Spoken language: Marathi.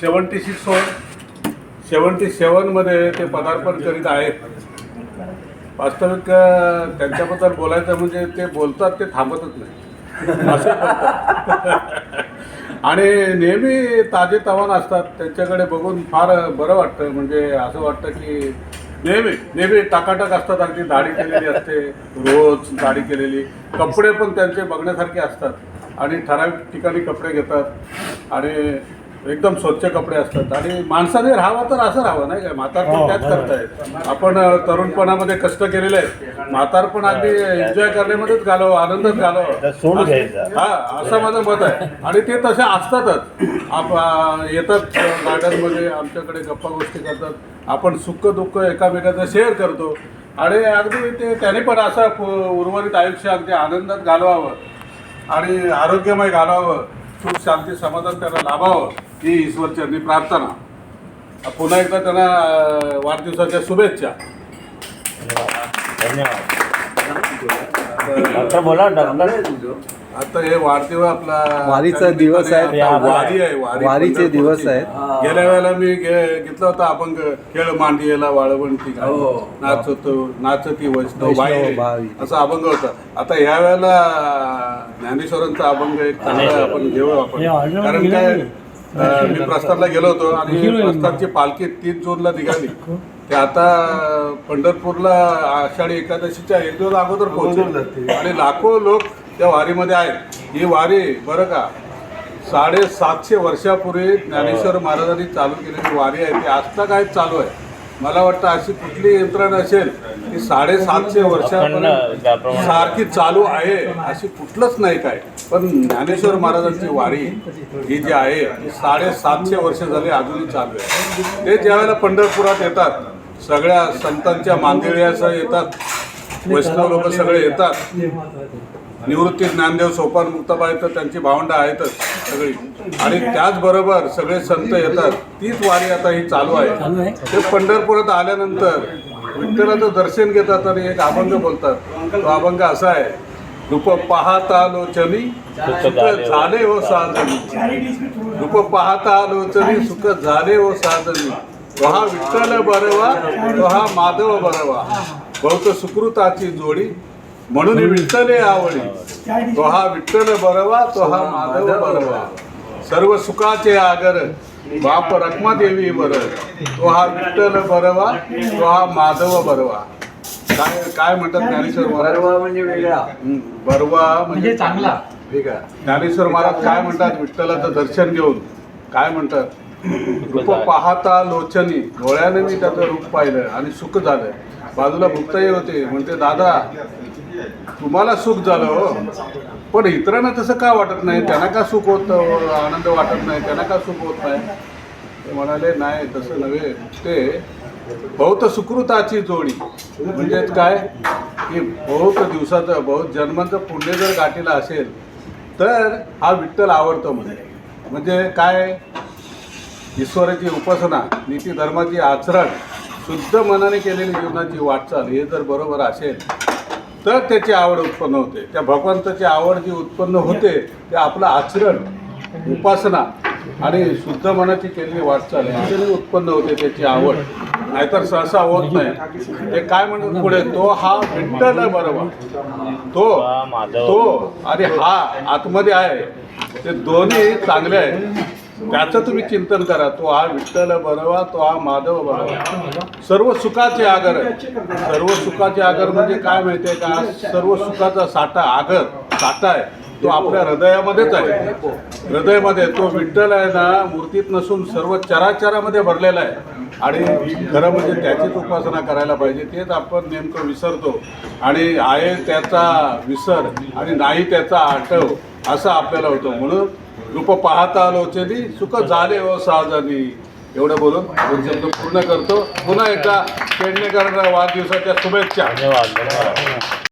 सेवन्टी सिक्स सेवन्टी सेवनमध्ये ते पदार्पण करीत आहेत. वास्तविक त्यांच्याबद्दल बोलायचं म्हणजे ते बोलतात ते थांबतच नाही. असं आणि नेहमी ताजे तवान असतात. त्यांच्याकडे बघून फार बरं वाटतं. म्हणजे असं वाटतं की नेहमी नेहमी टाकाटाक असतात. अगदी दाढी केलेली असते. रोज दाढी केलेली. कपडे पण त्यांचे बघण्यासारखे असतात. आणि ठराविक ठिकाणी कपडे घेतात. आणि एकदम स्वच्छ कपडे असतात. आणि माणसाने राहावं तर असं राहावं नाही काय म्हातारपण त्याच करतायत. आपण तरुणपणामध्ये कष्ट केलेले आहेत. म्हातारपण अगदी एन्जॉय करण्यामध्येच घालावं आनंदात घालावं. हा असं माझं मत आहे. आणि ते तसे असतातच. आप येतात गार्डनमध्ये आमच्याकडे गप्पा गोष्टी करतात. आपण सुख दुःख एकामेकाचं शेअर करतो. आणि अगदी ते त्याने पण असं उर्वरित आयुष्य अगदी आनंदात घालवावं. आणि आरोग्यमय घालवावं सुख शांती समाधान त्यांना लाभावं ही ईश्वरचरणी प्रार्थना. पुन्हा एकदा त्यांना वाढदिवसाच्या शुभेच्छा. धन्यवाद. बोला डॉक्टर. आता हे वाढदिवस आपला वारीचा दिवस आहे. आता वारी आहे वारी वारीचे दिवस. आहेत. गेल्या वेळेला मी घे- घेतला होता अभंग खेळ मांडियेला वाळवंटी हो. नाचतो नाचती वैष्णव वैष्णव बाई. बाई. असा अभंग होता. आता ह्या वेळेला ज्ञानेश्वरांचा अभंग एक चांगला आपण घेऊ आपण. कारण काय अं, मी प्रस्थानला गेलो होतो आणि प्रस्थानची पालखी तीस जूनला निघाली. ते आता पंढरपूरला आषाढी एकादशीच्या एक दिवस अगोदर पोहोचले. आणि लाखो लोक त्या वारीमध्ये आहेत. ही वारी बरं का साडेसातशे वर्षापूर्वी ज्ञानेश्वर महाराजांनी चालू केलेली वारी आहे. ती आजता काय चालू आहे? मला वाटतं अशी कुठली यंत्रणा असेल की साडेसातशे वर्षापर्यंत सारखी चालू आहे अशी कुठलंच नाही काय. पण ज्ञानेश्वर महाराजांची वारी ही जी आहे ती साडेसातशे वर्ष झाली अजूनही चालू आहे. ते ज्यावेळेला पंढरपुरात येतात सगळ्या संतांच्या मांदिळ्यासह येतात वैष्णव लोक सगळे येतात निवृत्ती ज्ञानदेव सोपान मुक्ताबाई तर त्यांची भावंडं आहेतच सगळी. आणि त्याचबरोबर सगळे संत येतात. तीच वारी आता ही चालू आहे. ते पंढरपुरात आल्यानंतर विठ्ठलाचं दर्शन घेतात आणि एक अभंग बोलतात. तो अभंग असा आहे रूप पाहता लोचनी सुख झाले हो साजनी रूप पाहता लोचनी सुख झाले हो साजनी तो हा विठ्ठल बरवा तो हा माधव बरवा. बहुत सुकृताची जोडी म्हणून विठ्ठले आवडी तो हा विठ्ठल बरवा तो हा माधव बरवा. सर्व सुखाचे आगर बाप रखमादेवी बर. तो हा विठ्ठल बरवा तो हा माधव बरवा. काय काय म्हणतात ज्ञानेश्वर महाराज? बरवा म्हणजे वेगळा. बरवा म्हणजे चांगला. वेगळा ज्ञानेश्वर महाराज काय म्हणतात? विठ्ठलाचं दर्शन घेऊन. काय म्हणतात? रूप पाहता लोचनी. डोळ्याने मी त्याचं रूप पाहिलं आणि सुख झालं. बाजूला भुक्ताई होते. म्हणते दादा तुम्हाला सुख झालं हो. पण इतरांना तसं का वाटत नाही? त्यांना का सुख होत आनंद वाटत नाही? त्यांना का सुख होत नाही? ते म्हणाले नाही तसं नव्हे. ते बहुत सुकृताची जोडी. म्हणजेच काय? की बहुत दिवसाचं बहुत जन्माचं पुण्य जर गाठीला असेल तर हा विठ्ठल आवडतो म्हणजे म्हणजे काय? ईश्वराची उपासना नीती धर्माची आचरण शुद्ध मनाने केलेली जीवनाची वाटचाल हे जर बरोबर असेल तर त्याची आवड उत्पन्न होते. त्या भगवंताची आवड जी उत्पन्न होते ते आपलं आचरण उपासना आणि शुद्ध मनाची केलेली वाटचाल याच्याने उत्पन्न होते त्याची आवड. नाहीतर सहसा होत नाही. ते काय म्हणतात पुढे? तो हा विठ्ठल आहे बरोबर. तो. तो आणि हा आतमध्ये आहे. ते दोन्ही चांगले आहेत. त्याचं तुम्ही चिंतन करा. तो हा विठ्ठल बनवा तो हा माधव बनवा. सर्व सुखाचे आगर. आहे सर्व सुखाचे आगर म्हणजे काय माहितीये का? सर्व सुखाचा साठा आगर साठा आहे. तो आपल्या हृदयामध्येच आहे. हृदयामध्ये तो विठ्ठल आहे ना मूर्तीत नसून सर्व चराचरामध्ये भरलेला आहे. आणि खरं म्हणजे त्याचीच उपासना करायला पाहिजे. तेच आपण नेमकं विसरतो. आणि आहे त्याचा विसर आणि नाही त्याचा आठव असं आपल्याला होतं. म्हणून रूप पाहता आलोचनी सुख झाले व साजनी. एवढं बोलून दोन शब्द पूर्ण करतो. पुन्हा एकदा पेडणेकरांना वाढदिवसाच्या शुभेच्छा. धन्यवाद.